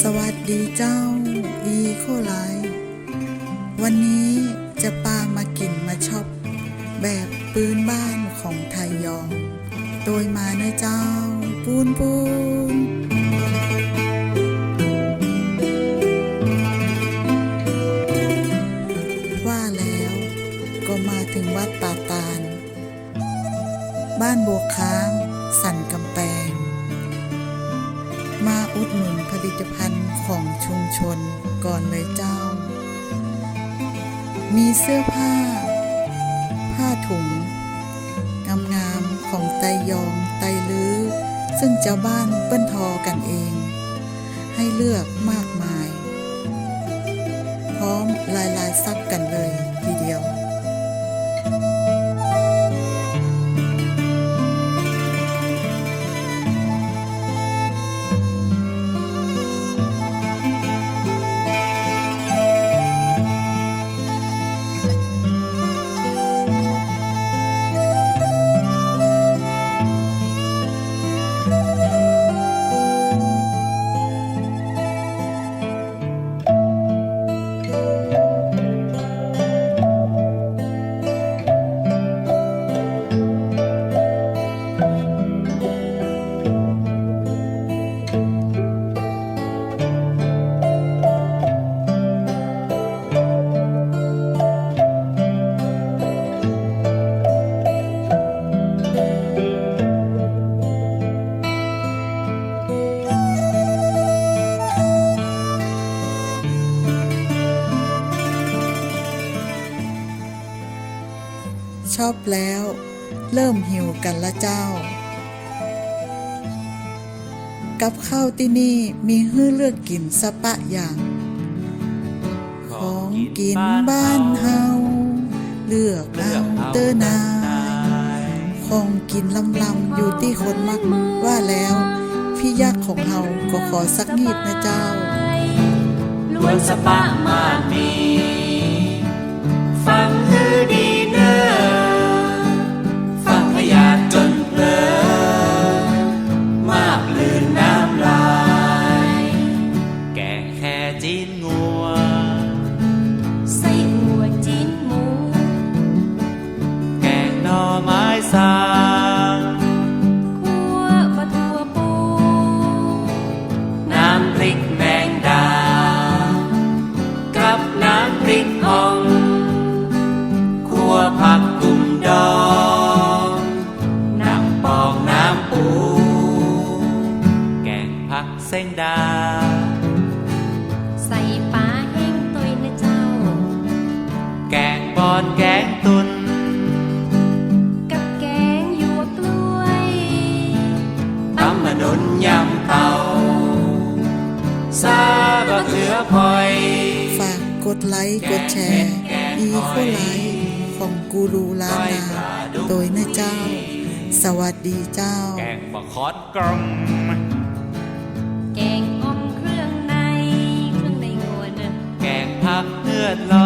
สวัสดีเจ้าอีโคไลวันนี้จะปามากินมาชอบ แบบปืนบ้านของไทยยองโดยมาเนะเจ้า ปูนปูนว่าแล้วก็มาถึงวัดป่าตาล บ้านบัวค้าง สันกำแพงมาอุดหนุนผลิตภัณฑ์ ของชุมชนก่อนเลยเจ้า มีเสื้อผ้า ผ้าถุงงามๆของไตยองไตลื้อ ซึ่งเจ้าบ้านเปิ้นทอกันเอง ให้เลือกมากมาย พร้อมลายลายซักกัน ชอบแล้ว เริ่มหิวกันละเจ้า กับข้าวที่นี่มีให้เลือกกินสะปะอย่าง ของกินบ้านเฮาเลือกเอาเตอร์นายของกินลำลำอยู่ที่คนมักว่าแล้ว พี่ยักษ์ของเฮาก็ขอสักนิดนะเจ้าล้วนสปะมากมีฟัง ส้นดา ใส่ปลาแห้งตุยนะเจ้า แกงบอนแกงตุน กับแกงหยวกกล้วยตำมะนุนยำเตาซาบะเขือพลอยฝากกดไลค์กดแชร์ อีโคไลท์ของกูรูล้านนาโดยนะเจ้า สวัสดีเจ้า แกงบะคอดกล่อม อดลอย